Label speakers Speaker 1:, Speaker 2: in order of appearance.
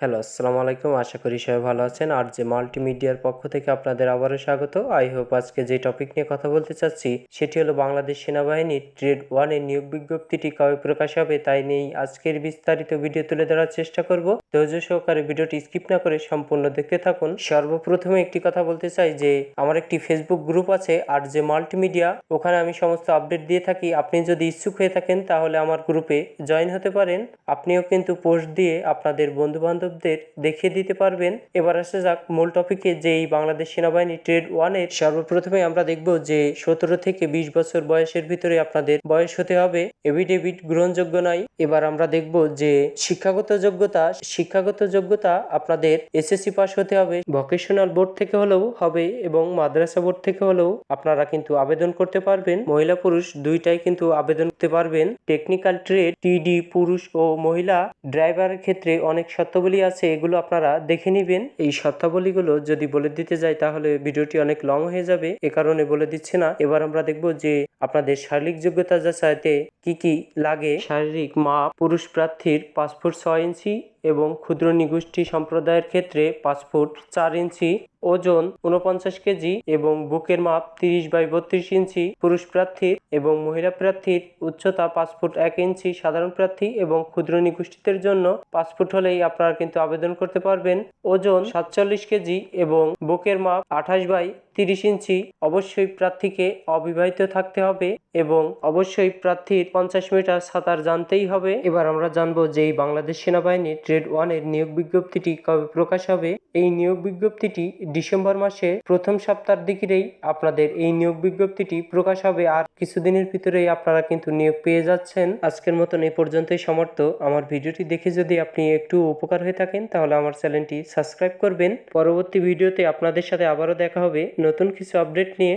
Speaker 1: Hello, আসসালামু আলাইকুম। আশা করি সবাই ভালো আছেন। আর যে মাল্টিমিডিয়ার পক্ষ থেকে আপনাদের আবারও স্বাগত। আই হোপ আজকে যে টপিক নিয়ে কথা বলতে চাচ্ছি, সেটি হলো বাংলাদেশ সেনাবাহিনীর ট্রেড ওয়ানের নিয়োগ বিজ্ঞপ্তিটি কবে প্রকাশ হবে তাই নিয়েই আজকের বিস্তারিত ভিডিও তুলে ধরার চেষ্টা করব। ধৈর্য সহকারে ভিডিওটি স্কিপ না করে সম্পূর্ণ দেখতে থাকুন। সর্বপ্রথমে একটি কথা বলতে চাই যে, আমার একটি ফেসবুক গ্রুপ আছে আর যে মাল্টিমিডিয়া ওখানে আমি সমস্ত আপডেট দিয়ে থাকি। আপনি যদি ইচ্ছুক হয়ে থাকেন তাহলে আমার গ্রুপে জয়েন হতে পারেন। আপনিও কিন্তু পোস্ট দিয়ে আপনাদের বন্ধু বান্ধবদের দেখিয়ে দিতে পারবেন। এবার আসা যাক মূল টপিকে যে এই বাংলাদেশ সেনাবাহিনী ট্রেড ওয়ানের সর্বপ্রথমে আমরা দেখব যে, সতেরো থেকে বিশ বছর বয়সের ভিতরে আপনাদের বয়স হতে হবে। এভিডেভিট গ্রহণযোগ্য নয় এবার আমরা দেখব যে, শিক্ষাগত যোগ্যতা শিক্ষাগত যোগ্যতা আপনাদের এসএসসি পাস হতে হবে। ভোকেশনাল বোর্ড থেকে হলেও হবে এবং মাদ্রাসা বোর্ড থেকে হলেও আপনারা কিন্তু আবেদন করতে পারবেন। মহিলা, পুরুষ দুইটাই কিন্তু আবেদন করতে পারবেন। টেকনিক্যাল ট্রেড টিডি পুরুষ ও মহিলা ড্রাইভারের ক্ষেত্রে অনেক শর্তাবলী আছে, এগুলো আপনারা দেখে নেবেন। এই শর্তাবলীগুলো যদি বলে দিতে যাই, তাহলে ভিডিওটি অনেক লং হয়ে যাবে। এ কারণে বলে দিচ্ছে না। এবার আমরা দেখব যে আপনাদের শারীরিক যোগ্যতা যাচাইতে কি কি লাগে। শারীরিক মাপ পুরুষ প্রার্থীর পাসপোর্ট ছয় ইঞ্চি এবং ক্ষুদ্র নিগোষ্ঠী সম্প্রদায়ের ক্ষেত্রে পাঁচ ফুট চার ইঞ্চি, ওজন উনপঞ্চাশ কেজি এবং বুকের মাপ তিরিশ বাই বত্রিশ ইঞ্চি। পুরুষ প্রার্থীর এবং মহিলা প্রার্থীর উচ্চতা পাঁচ ফুট এক ইঞ্চি সাধারণ প্রার্থী এবং ক্ষুদ্র নিগোষ্ঠীদের জন্য পাঁচ ফুট হলেই আপনারা কিন্তু আবেদন করতে পারবেন। ওজন সাতচল্লিশ কেজি এবং বুকের মাপ আঠাশ বাই তিরিশ ইঞ্চি, অবশ্যই প্রার্থীকে অবিবাহিত থাকতে হবে এবং অবশ্যই প্রার্থীর পঞ্চাশ মিটার সাঁতার জানতেই হবে। এবার আমরা জানব যে বাংলাদেশ সেনাবাহিনীর ট্রেড ওয়ানের নিয়োগ বিজ্ঞপ্তিটি কবে প্রকাশ হবে। এই নিয়োগ বিজ্ঞপ্তিটি ডিসেম্বর মাসের প্রথম সপ্তাহের দিকেই আপনাদের এই নিয়োগ বিজ্ঞপ্তিটি প্রকাশ হবে আর কিছুদিনের ভিতরেই আপনারা কিন্তু নিয়োগ পেয়ে যাচ্ছেন। আজকের মতন এই পর্যন্তই সমর্থ আমার ভিডিওটি দেখে যদি আপনি একটু উপকার হয়ে থাকেন, তাহলে আমার চ্যানেলটি সাবস্ক্রাইব করবেন। পরবর্তী ভিডিওতে আপনাদের সাথে আবারও দেখা হবে। নতুন কিছু আপডেট নিয়ে